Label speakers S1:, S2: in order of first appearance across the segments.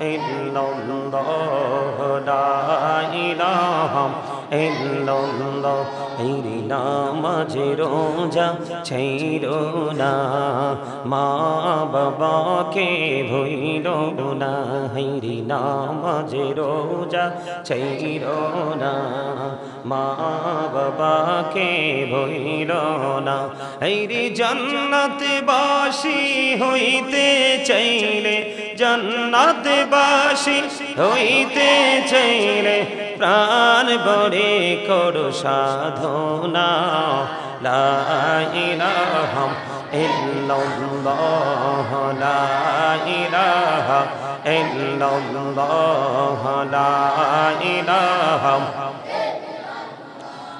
S1: إلا الله لا إله এলন্দ এরি নামাজে রোজা ছেইর না। মা বাবাকে ভইল না, হেরি নামাজে রোজা ছেইর না। মা বাবাকে ভইল না, হেরি জন্নতে বাসি হইতে চাইলে জন্নতে বাসি হইতে চাইলে প্রাণ বড়ে করো সাধনা। লাইলাহম ইল্লাল্লাহ লাইলাহ ইল্লাল্লাহ লাইলাহম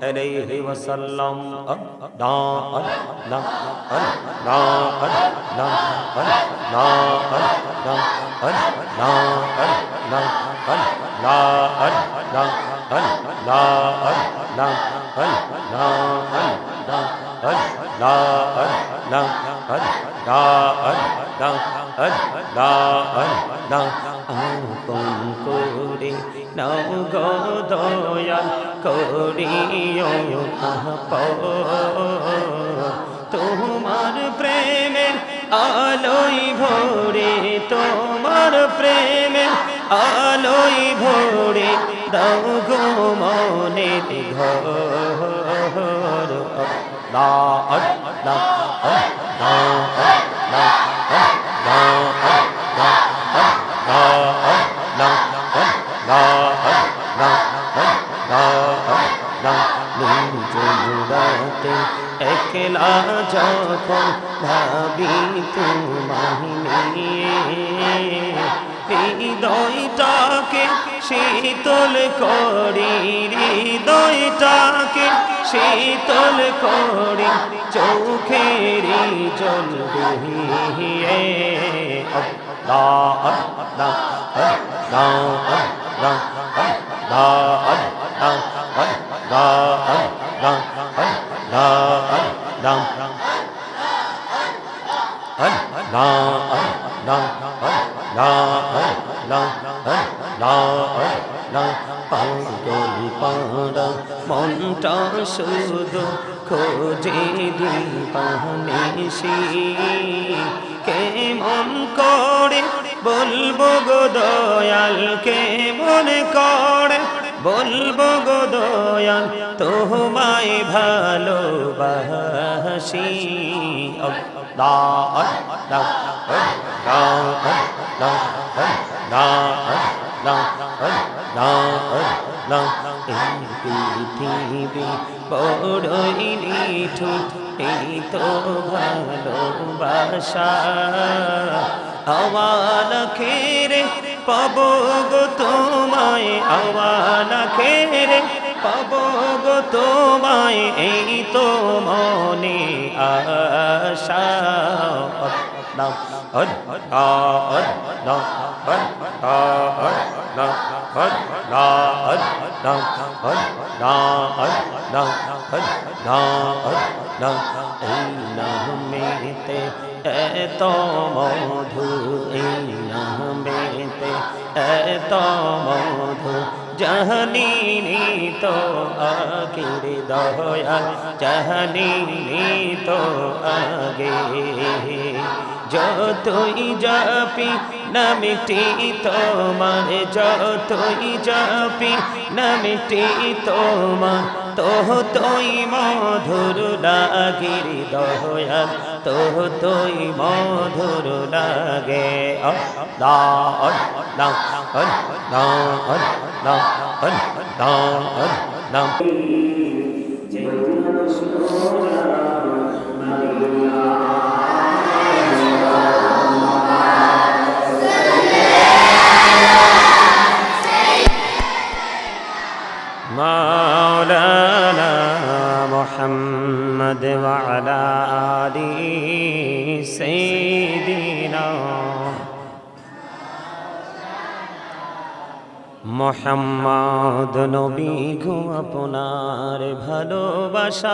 S1: alaihi wasallam la la la la la la la la la la la আপন করে নাও গো দয়াল করিও তোমার প্রেমের আলোই ভরে, তোমার প্রেমের আলোই ভরে, দাও গো মনের ঘর। একলা যখন ভাবি তোমাহিনী হৃদয়টাকে শীতল করি হৃদয়টাকে শীতল করে চোখের জল বহিয়ে। রাম রাম পাগল পাড়া মনটা শুধু খোঁজে দিবানিসি কেমন করে বলব গো দয়াল কেমন করে বলব গো দয়াল, তোমায় ভালোবাসি। আল্লাহ আল্লাহ আল্লাহ আল্লাহ আল্লাহ আল্লাহ আল্লাহ আল্লাহ এই পৃথিবী বড়ই নিঠু এই তো ভালোবাসা আওয়াল খেরে পাবো গো তোমায় আওয়াল খেরে পাবো তোমায় এই তো মনে আশা। নামেতে এত মধু এই নামেতে এত মধু। জাহানিনি তো আগের দয়া জাহানিনি তো আগে। যতই যাপি নামিটি তোমার যতই যাপি নামিটি তোমার তোহ তোই মধুর লাগির দয়া তোহ তোই মধুর লাগে দা মোহাম্মদ নবী গো আপনার ভালোবাসায়।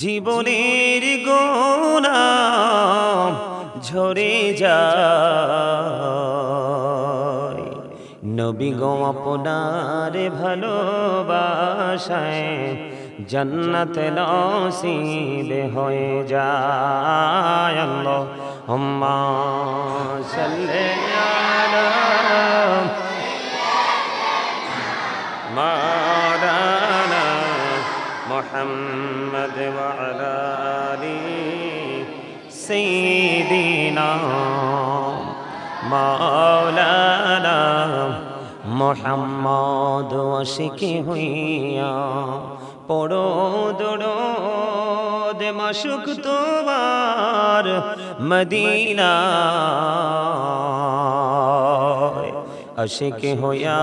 S1: জীবনের গোনা ঝরে যায়। নবী গো আপনার ভালোবাসায় জন্নত নসিব হয়ে যায়। আল্লাহ হুম্মা সাল্লি محمد وعلى آل سيدنا مولانا মোহাম্মদ ওশিকি হইয়া পড়ো দোড়ো দে মাসুক তোমার মদিনা আশিক হইয়া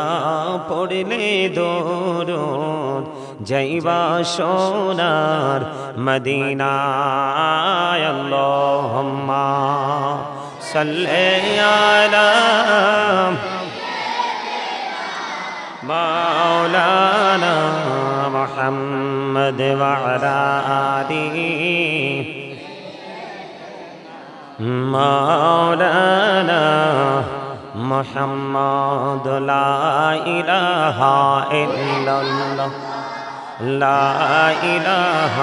S1: পড়লে দোরুদ যাইবা সোনার মদিনায় আল্লাহুম্মা সাল্লি আলা মাওলানা মুহাম্মদ ওয়া আলা আলিহি मौलाना मोहम्मद ला इलाहा इल्लल्लाह لا إله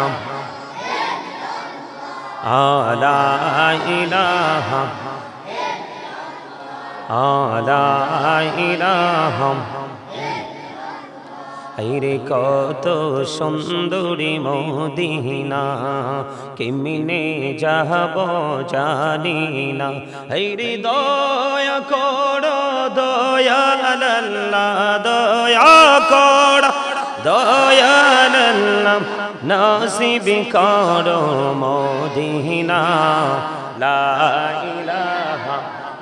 S1: آه لا إله آه لا إله আইরে কত সুন্দরী মদিনা কেমিনে যাহব জানি না আইরে দয়া কর দয়াল্লা দয়া কর দয়ালল্লাম নাসিবি কর মদিনা لا إله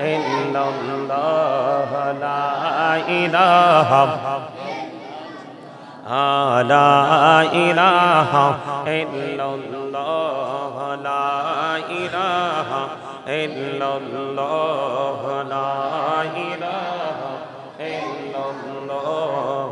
S1: إلا الله لا إله إلا الله لا إله إلا الله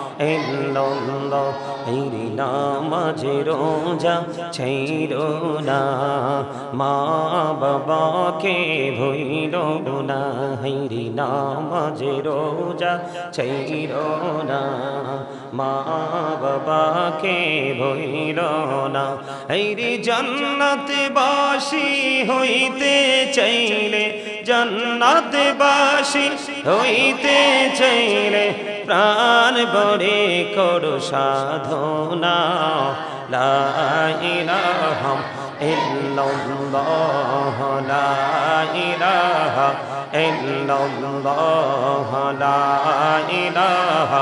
S1: ইল্লাল্লাহ এর নামাজে রোজা ছেড়ো না। মা বাবাকে ভুলো না এর নামাজে রোজা ছেড়ো না। মা বাবাকে ভুলো না এর জান্নাতে বাসি হইতে চাইলে জান্নাতে বাসি হইতে চাইলে প্রাণ বড়ে করো সাধনা। লাইলাহম ইল্লাল্লাহ লা ইলাহা ইল্লাল্লাহ লা ইলাহা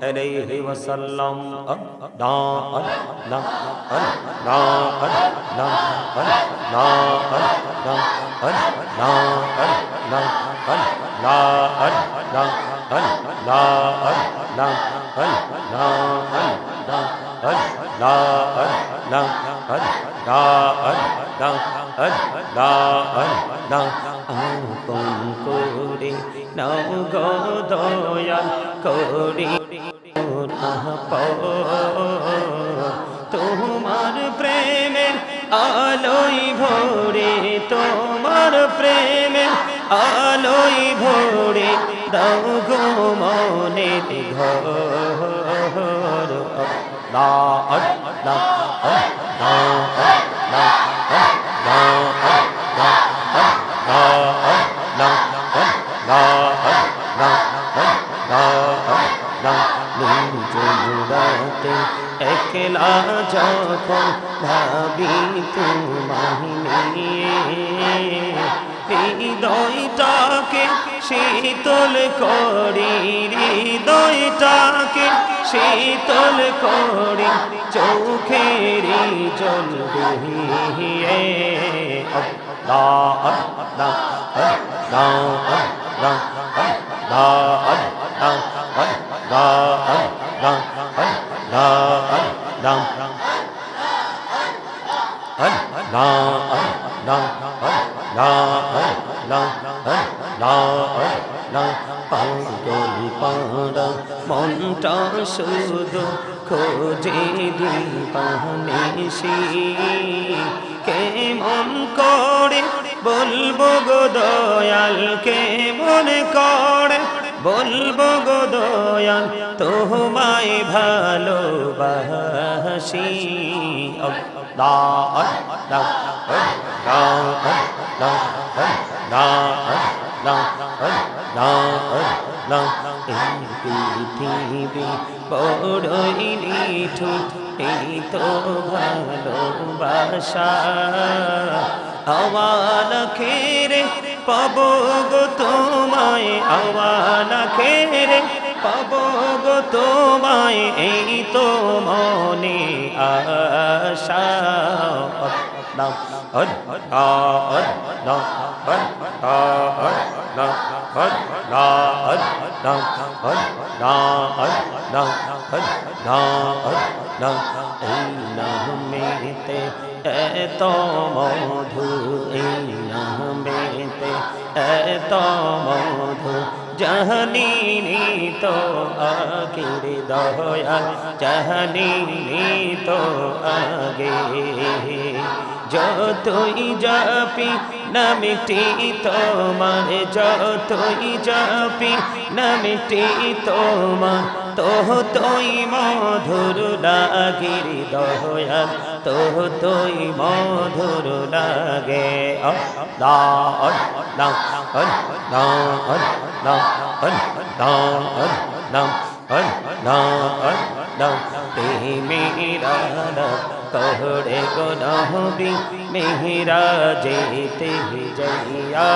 S1: alaihi wasallam la la la la la la la la la la la la la la আপন করে নাও গো দয়াল করি তোমার প্রেমে আলোই ভরে, তোমার প্রেমে আলোই ভরে, দাও গো মনের ঘর। একলা যখন ভাবি তোমাহিনী হৃদয়টাকে শীতল করি হৃদয়টাকে শীতল করি চোখেরি জল দিয়ে আল্লাহ আল্লাহ আল্লাহ আল্লাহ আল্লাহ আল্লাহ আল্লাহ আল্লাহ আল্লাহ আল্লাহ পাগল পাড়া, মনটা শুধু খোঁজে দিপানিসি কেমন করে বলব গো দয়াল কেমন করে বলব গো দয়াল, তোমায় ভালোবাসি। আল্লাহ আল্লাহ আল্লাহ আল্লাহ আল্লাহ ভালোবাসা। আওয়াল খেরে পাব গো তোমায় আওয়াল খেরে পাব গো তোমায়, এই তো মনে আশা। আল্লাহ আল্লাহ আল্লাহ আল্লাহ আল্লাহ আল্লাহ আল্লাহ আল্লাহ আল্লাহ আল্লাহ আল্লাহ এই নামেতে এত মধু এই নামেতে এত মধু জাহানিনি তো আগের দয়াল জাহানিনি তো আগে যতই জাপি নামটি তোমার যতই জাপি নামটি তোমার তো তোই মধুর লাগির দয়াল তো তোই মধুর লাগে আল্লাহ अन्ना अन्ना ते मेरा ना कहड़े गुनाह भी मेरा जेते जैया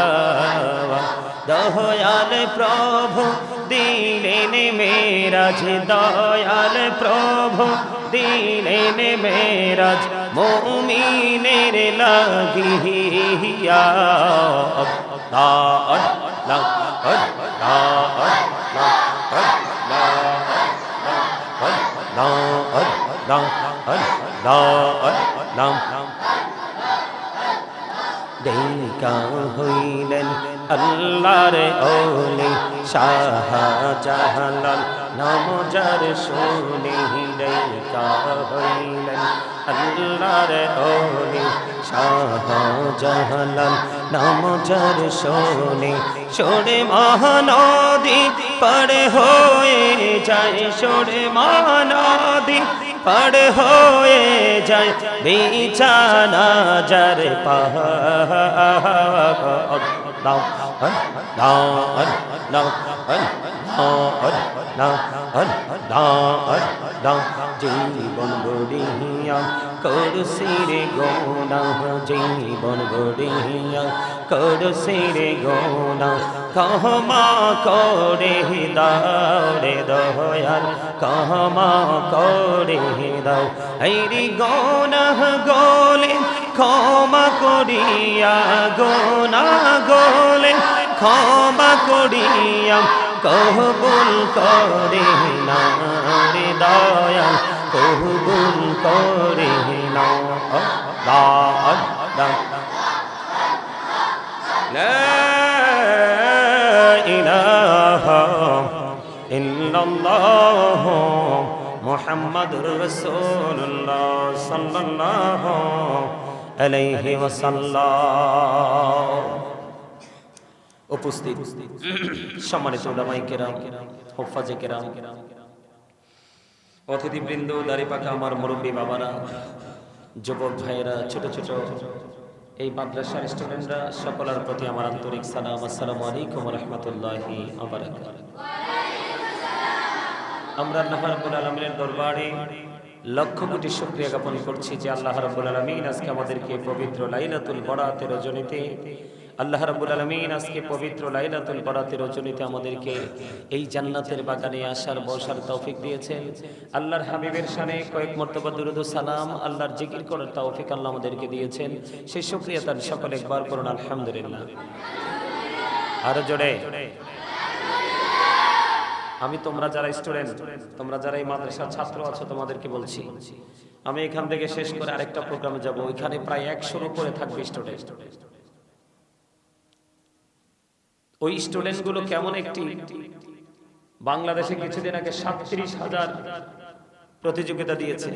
S1: দয়াল প্রভু দিলেন মেরাজ দয়াল প্রভু দিলেন মেরাজ মমিনের লাগিয়া লা লা লা লা লা Nam Nam Nam Nam Nam দেখা হইলেন আল্লাহর ওলি শাহ জাহালাল নাম যার শুনি রেখা হইলেন আল্লাহর ওলি শাহজাহালাল নাম যার শুনি সরে মহানদী পড়ে হয়ে যায় সরে মহানদী পড় হয়ে যায় বিছানা যার জীবন গড়িয়া করসির গোনা জীবন গড়িয়া করসির গোনা কহমা করে দাওরে দয়াল কহমা করে দাও হরি গোনা গোলে ক্ষমা করিয়া গোনা গোলে ক্ষমা করিয়া কহবুল করে না রে দয়াল। কহবুল করে না মোহাম্মদ রসুল্লাহ সাল্লাল্লাহু আলাইহি ওয়াসাল্লাম। উপস্থিত। সম্মানিত ওলামাই কেরাম, হোফাজে অতিথিবৃন্দ আমার মুরব্বী বাবারা, যুবক ভাইয়েরা, ছোট ছোট এই মাদ্রাসার স্টুডেন্টরা, সকলের প্রতি আমার আন্তরিক সালাম। আসসালামু আলাইকুম রহমতুল্লাহি আমরা আল্লাহ রাব্বুল দরবারে লক্ষ কোটি শুকরিয়া জ্ঞাপন করছি যে আল্লাহ রাব্বুল আলামিন আজকে আমাদেরকে পবিত্র লাইলাতুল বরাতের রজনীতে আল্লাহ রাব্বুল আলামিন আজকে পবিত্র লাইলাতুল বরাতের রজনীতে আমাদেরকে এই জান্নাতের বাগানে আসার, বসার তৌফিক দিয়েছেন। আল্লাহর হাবিবের শানে কয়েক মর্তবা দুরুদ সালাম, আল্লাহর জিকির করার তৌফিক আল্লাহ আমাদেরকে দিয়েছেন। সেই শুকরিয়া তার সকল একবার করুন, আলহামদুলিল্লাহ। আরও জোরে। আমি তোমরা যারা স্টুডেন্ট, তোমরা যারা এই মাদ্রাসার ছাত্র আছো, তোমাদেরকে বলছি, আমি এখান থেকে শেষ করে আরেকটা প্রোগ্রামে যাব। ওইখানে প্রায় একশোর উপরে থাকবে স্টুডেন্ট। ওই স্টুডেন্টগুলো কেমন একটি? বাংলাদেশে কিছুদিন আগে সাতত্রিশ হাজার প্রতিযোগিতা দিয়েছে।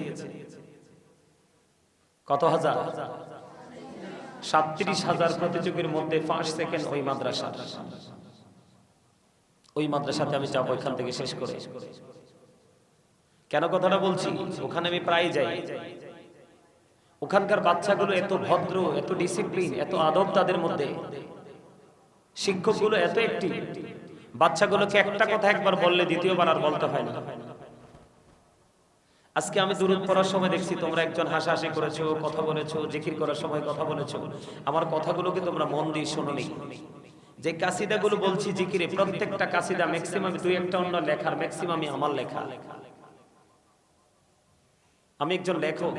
S1: কত হাজার? সাতত্রিশ হাজার প্রতিযোগীর মধ্যে ফার্স্ট সেকেন্ড ওই মাদ্রাসা ওই মাদ্রাসাতে আমি যাব, ওইখান থেকে শেষ করে। কেন কথাটা বলছি? ওখানে আমি প্রায় যাই। ওখানকার বাচ্চাগুলো এত ভদ্র, এত ডিসিপ্লিন এত আদব তাদের মধ্যে। শিক্ষকগুলো এত একটি, বাচ্চাগুলোকে একটা কথা একবার বললে দ্বিতীয়বার আর বলতে হয় না। আজকে আমি দূরত পড়ার সময় দেখছি তোমরা একজন হাসাহাসি করেছ, কথা বলেছ, জিকির করার সময় কথা বলেছ। আমার কথাগুলোকে তোমরা মন দিয়ে শোনোনি যে কাসিদাগুলো বলছি জিকিরে, প্রত্যেকটা কাসিদা ম্যাক্সিমাম দুই একটা অন্য লেখার ম্যাক্সিমামই আমার লেখা। আমি একজন লেখক।